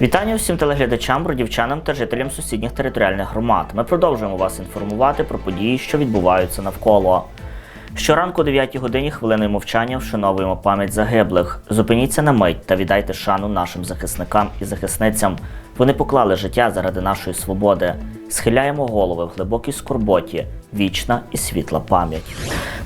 Вітання всім телеглядачам, бродівчанам та жителям сусідніх територіальних громад. Ми продовжуємо вас інформувати про події, що відбуваються навколо. Щоранку о 9 годині хвилиною мовчання вшановуємо пам'ять загиблих. Зупиніться на мить та віддайте шану нашим захисникам і захисницям. Вони поклали життя заради нашої свободи. Схиляємо голови в глибокій скорботі, вічна і світла пам'ять.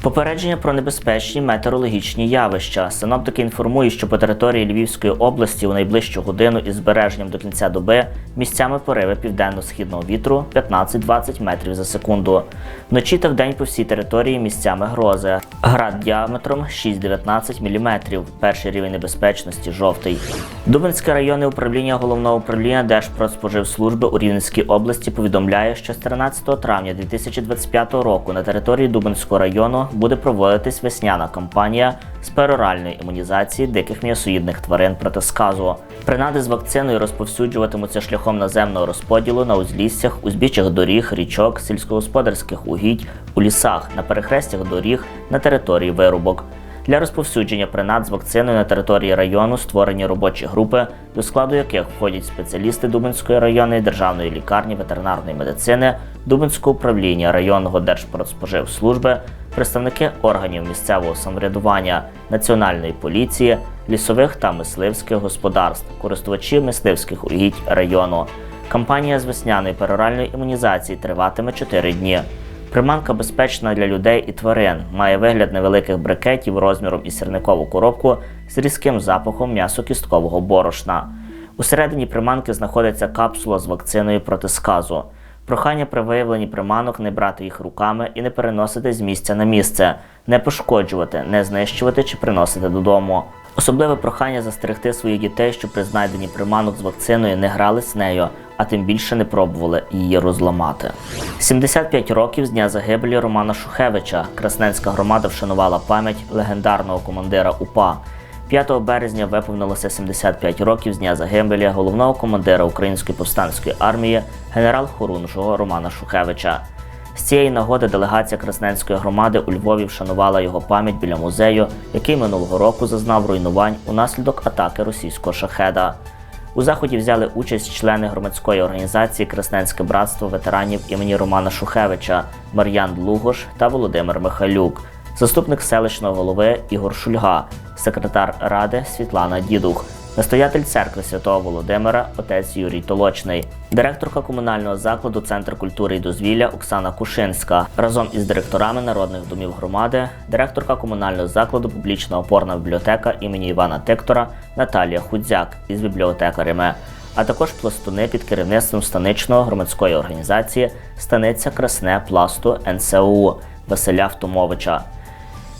Попередження про небезпечні метеорологічні явища. Синоптики інформують, що по території Львівської області у найближчу годину із збереженням до кінця доби місцями пориви південно-східного вітру 15-20 метрів за секунду. Вночі та вдень по всій території місцями грози. Град діаметром 6-19 мм. Перший рівень небезпечності жовтий. Дубинське районне управління головного управління Держпродспоживслужби у Рівненській області повідомляє, що з 13 травня 2025 року на території Дубинського району буде проводитись весняна кампанія з пероральної імунізації диких м'ясоїдних тварин проти сказу. Принади з вакциною розповсюджуватимуться шляхом наземного розподілу на узліссях, узбіччях доріг, річок, сільськогосподарських угідь, у лісах, на перехрестях доріг, на території вирубок. Для розповсюдження принад з вакциною на території району створені робочі групи, до складу яких входять спеціалісти Дубинської районної державної лікарні ветеринарної медицини, Дубинського управління районного держпродспоживслужби, представники органів місцевого самоврядування, національної поліції, лісових та мисливських господарств, користувачі мисливських угідь району. Кампанія з весняної пероральної імунізації триватиме 4 дні. Приманка безпечна для людей і тварин, має вигляд невеликих брикетів розміром із сірникову коробку з різким запахом м'ясо-кісткового борошна. Усередині приманки знаходиться капсула з вакциною проти сказу. Прохання при виявленні приманок не брати їх руками і не переносити з місця на місце, не пошкоджувати, не знищувати чи приносити додому. Особливе прохання застерегти своїх дітей, що при знайденні приманок з вакциною не грали з нею, а тим більше не пробували її розламати. 75 років з дня загибелі Романа Шухевича Красненська громада вшанувала пам'ять легендарного командира УПА. 5 березня виповнилося 75 років з дня загибелі головного командира Української повстанської армії генерал-хорунжого Романа Шухевича. З цієї нагоди делегація Красненської громади у Львові вшанувала його пам'ять біля музею, який минулого року зазнав руйнувань унаслідок атаки російського шахеда. У заході взяли участь члени громадської організації Красненське братство ветеранів імені Романа Шухевича, Мар'ян Лугош та Володимир Михайлюк, заступник селищного голови Ігор Шульга, секретар ради Світлана Дідух, настоятель церкви Святого Володимира, отець Юрій Толочний, директорка комунального закладу Центр культури і дозвілля Оксана Кушинська разом із директорами народних домів громади, директорка комунального закладу Публічна опорна бібліотека імені Івана Тектора Наталія Худзяк із бібліотекарями. А також пластуни під керівництвом станичного громадської організації Станиця Красне Пласту НСУ Василя Втомовича.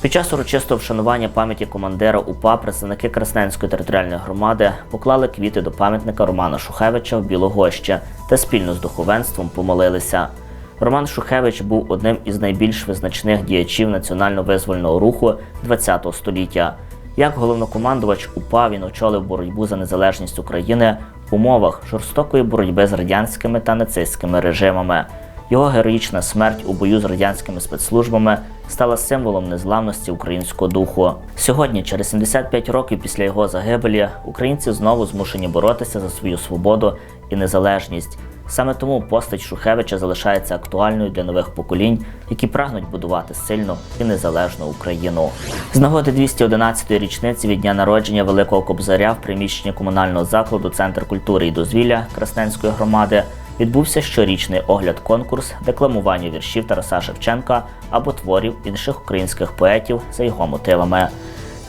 Під час урочистого вшанування пам'яті командира УПА представники Красненської територіальної громади поклали квіти до пам'ятника Романа Шухевича в Білогощі та спільно з духовенством помолилися. Роман Шухевич був одним із найбільш визначних діячів національно-визвольного руху ХХ століття. Як головнокомандувач УПА він очолив боротьбу за незалежність України в умовах жорстокої боротьби з радянськими та нацистськими режимами. Його героїчна смерть у бою з радянськими спецслужбами стала символом незламності українського духу. Сьогодні, через 75 років після його загибелі, українці знову змушені боротися за свою свободу і незалежність. Саме тому постать Шухевича залишається актуальною для нових поколінь, які прагнуть будувати сильну і незалежну Україну. З нагоди 211-ї річниці від дня народження Великого Кобзаря в приміщенні комунального закладу Центр культури і дозвілля Красненської громади відбувся щорічний огляд-конкурс декламування віршів Тараса Шевченка або творів інших українських поетів за його мотивами.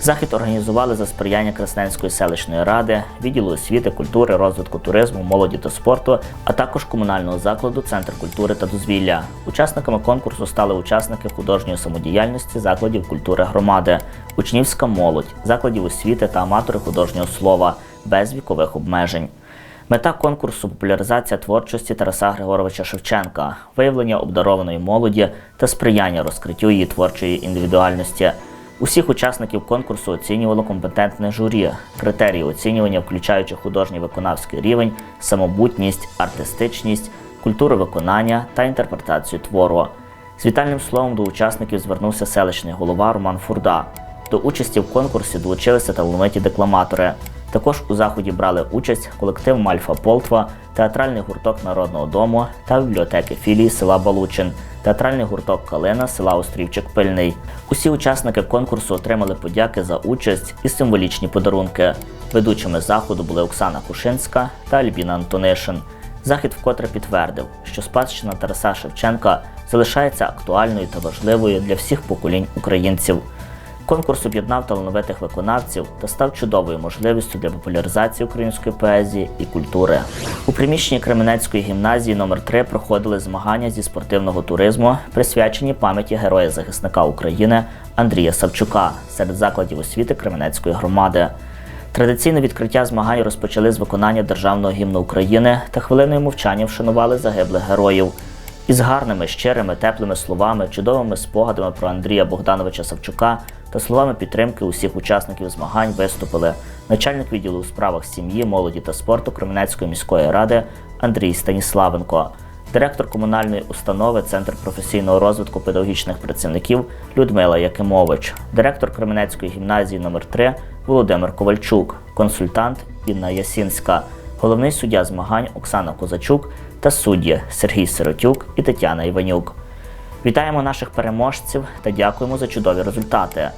Захід організували за сприяння Красненської селищної ради, відділу освіти, культури, розвитку туризму, молоді та спорту, а також комунального закладу Центр культури та дозвілля. Учасниками конкурсу стали учасники художньої самодіяльності закладів культури громади, учнівська молодь, закладів освіти та аматори художнього слова без вікових обмежень. Мета конкурсу популяризація творчості Тараса Григоровича Шевченка, виявлення обдарованої молоді та сприяння розкриттю її творчої індивідуальності. Усіх учасників конкурсу оцінювало компетентне журі. Критерії оцінювання, включаючи художній виконавський рівень, самобутність, артистичність, культуру виконання та інтерпретацію твору. З вітальним словом до учасників звернувся селищний голова Роман Фурда. До участі в конкурсі долучилися талановиті декламатори. Також у заході брали участь колектив Мальфа Полтва, театральний гурток Народного дому та бібліотеки філії села Балучин, театральний гурток Калина села Острівчик Пильний. Усі учасники конкурсу отримали подяки за участь і символічні подарунки. Ведучими заходу були Оксана Кушинська та Альбіна Антонишин. Захід вкотре підтвердив, що спадщина Тараса Шевченка залишається актуальною та важливою для всіх поколінь українців. Конкурс об'єднав талановитих виконавців та став чудовою можливістю для популяризації української поезії і культури. У приміщенні Кременецької гімназії номер 3 проходили змагання зі спортивного туризму, присвячені пам'яті героя-захисника України Андрія Савчука серед закладів освіти Кременецької громади. Традиційне відкриття змагань розпочали з виконання державного гімну України та хвилиною мовчання вшанували загиблих героїв. Із гарними, щирими, теплими словами, чудовими спогадами про Андрія Богдановича Савчука та словами підтримки усіх учасників змагань виступили начальник відділу у справах сім'ї, молоді та спорту Кременецької міської ради Андрій Станіславенко, директор комунальної установи Центр професійного розвитку педагогічних працівників Людмила Якимович, директор Кременецької гімназії номер 3 Володимир Ковальчук, консультант Інна Ясінська, головний суддя змагань Оксана Козачук та судді Сергій Сиротюк і Тетяна Іванюк. Вітаємо наших переможців та дякуємо за чудові результати.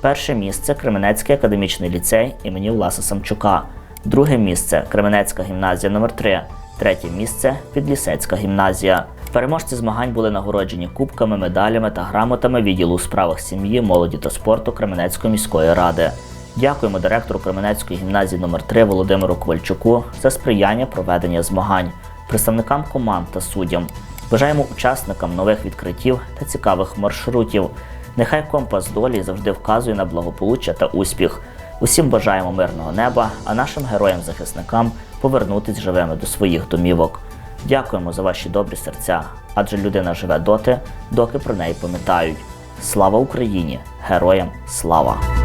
Перше місце Кременецький академічний ліцей імені Власа Самчука. Друге місце Кременецька гімназія номер 3 Третє місце Підлісецька гімназія. Переможці змагань були нагороджені кубками, медалями та грамотами відділу у справах сім'ї, молоді та спорту Кременецької міської ради. Дякуємо директору Кременецької гімназії номер 3 Володимиру Ковальчуку за сприяння проведення змагань, представникам команд та суддям. Бажаємо учасникам нових відкриттів та цікавих маршрутів. Нехай компас долі завжди вказує на благополуччя та успіх. Усім бажаємо мирного неба, а нашим героям-захисникам повернутись живими до своїх домівок. Дякуємо за ваші добрі серця, адже людина живе доти, доки про неї пам'ятають. Слава Україні! Героям слава!